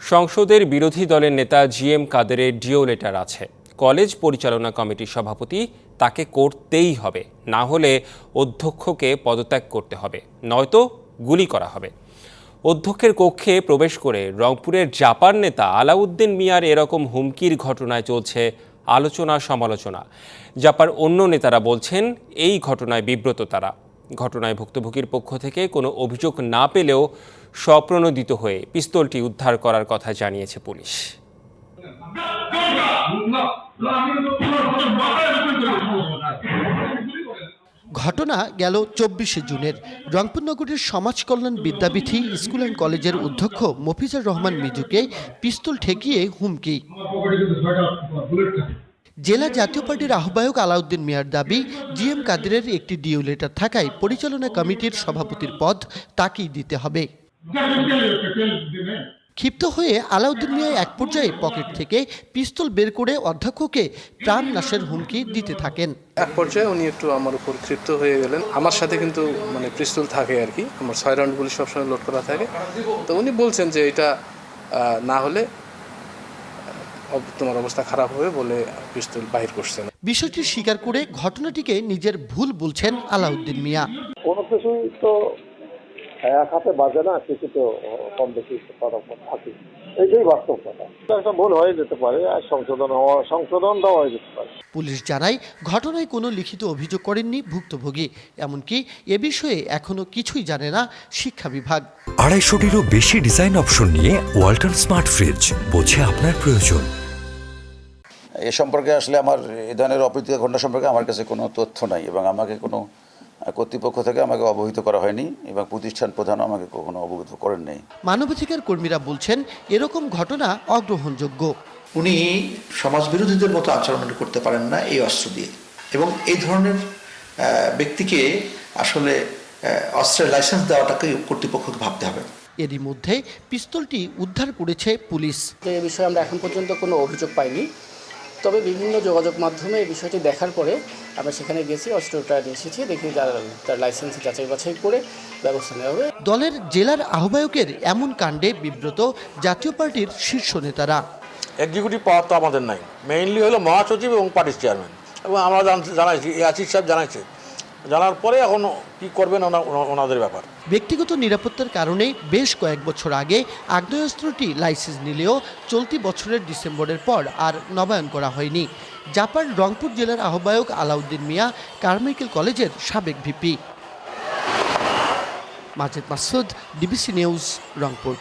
সংসদের বিরোধী দলের নেতা জি এম কাদেরের ডিও লেটার আছে। কলেজ পরিচালনা কমিটির সভাপতি তাকে করতেই হবে। না হলে অধ্যক্ষকে পদত্যাগ করতে হবে। নয়তো গুলি করা হবে। অধ্যক্ষের কক্ষে প্রবেশ করে রংপুরের জাপান নেতা আলাউদ্দিন মিয়ার এরকম হুমকির ঘটনায় চলছে আলোচনা সমালোচনা জাপার অন্য নেতারা বলছেন, এই ঘটনায় বিব্রত তারা। ঘটনায় ভুক্তভোগীর পক্ষ থেকে কোনো অভিযোগ না পেলেও স্বপ্রণোদিত হয়ে পিস্তলটি উদ্ধার করার কথা জানিয়েছে পুলিশ। ঘটনা গেল চব্বিশে জুনের। রংপুর নগরীর সমাজ কল্যাণ বিদ্যাপীঠী স্কুল অ্যান্ড কলেজের অধ্যক্ষ মফিজার রহমান মিজুকে পিস্তল ঠেকিয়ে হুমকি। জেলা জাতীয় পার্টির আহ্বায়ক আলাউদ্দিন মিয়ার দাবি, জিএম কাদেরের একটি ডিও লেটার থাকায় পরিচালনা কমিটির সভাপতির পদ তাকেই দিতে হবে। ক্ষিপ্ত হয়ে আলাউদ্দিন মিয়া এক পর্যায়ে পকেট থেকে পিস্তল বের করে অধ্যক্ষকে প্রাণ নাশের হুমকি দিতে থাকেন। এক পর্যায়ে উনি একটু আমার উপর ক্ষিপ্ত হয়ে গেলেন। আমার সাথে কিন্তু মানে পিস্তল থাকে আর কি। আমার ছয় রাউন্ড গুলি সবসময় লোড করা থাকে। তো উনি বলছেন যে এটা না হলে তোমার অবস্থা খারাপ হবে বলে পিস্তল বাহির করছেন। বিষয়টি স্বীকার করে ঘটনাটিকে নিজের ভুল বলছেন আলাউদ্দিন মিয়া। কোনো কিছুই তো এক হাতে বাজে না কিছু তো কম বেশি থাকে। এইটাই বাস্তব কথা। একটা ভুল হয়ে যেতে পারে আর সংশোধন হওয়া সংশোধনটাও হয়ে যেতে পারে। পুলিশ জানায় ঘটনায় কোনো লিখিত অভিযোগ করেননি ভুক্তভোগী। এমনকি এ বিষয়ে এখনও কিছুই জানে না শিক্ষা বিভাগ। আড়াইশোটিরও বেশি ডিজাইন অপশন নিয়ে ওয়াল্টন স্মার্ট ফ্রিজ বোঝে আপনার প্রয়োজন। এ সম্পর্কে আসলে আমার এ ধরনের অপ্রীতিকর ঘটনা সম্পর্কে আমার কাছে কোনো তথ্য নাই এবং আমাকে কোনো কর্তৃপক্ষ থেকে আমাকে অবহিত করা হয়নি এবং প্রতিষ্ঠান প্রধানও আমাকে কখনো অবহিত করেন নাই। মানবাধিকার কর্মীরা বলছেন এরকম ঘটনা অগ্রহণযোগ্য। উনি সমাজ বিরোধীদের মতো আচরণ করতে পারেন না এই অস্ত্র দিয়ে। এবং এই ধরনের ব্যক্তিকে আসলে অস্ত্রের লাইসেন্স দেওয়াটাকে কর্তৃপক্ষকে ভাবতে হবে। এরই মধ্যে পিস্তলটি উদ্ধার করেছে পুলিশ। এ বিষয়ে আমরা এখন পর্যন্ত কোনো অভিযোগ পাইনি। তবে বিভিন্ন যোগাযোগ মাধ্যমে এই বিষয়টি দেখার পরে আমরা সেখানে গেছি অস্ত্রটা এসেছি দেখি যার তার লাইসেন্স যাচাই বাছাই করে ব্যবস্থা নেওয়া হবে। দলের জেলার আহ্বায়কের এমন কাণ্ডে বিব্রত জাতীয় পার্টির শীর্ষ নেতারা। এক্সিকিউটিভ পাওয়ার তো আমাদের নাই। মেইনলি হলো মহাসচিব এবং পার্টির চেয়ারম্যান এবং আমরা জান- জানাইছি এই আশিস সাহেব জানাইছে জানার পরে এখন কি করবেন ওনা- ওনা- ওনাদের ব্যাপার। ব্যক্তিগত নিরাপত্তার কারণে বেশ কয়েক বছর আগে আগ্নেয়াস্ত্রটি লাইসেন্স নিলেও চলতি বছরের ডিসেম্বরের পর আর নবায়ন করা হয়নি। জাপান রংপুর জেলার আহ্বায়ক আলাউদ্দিন মিয়া কারমাইকেল কলেজের সাবেক VP. Majed Masud, DBC news Rangpur.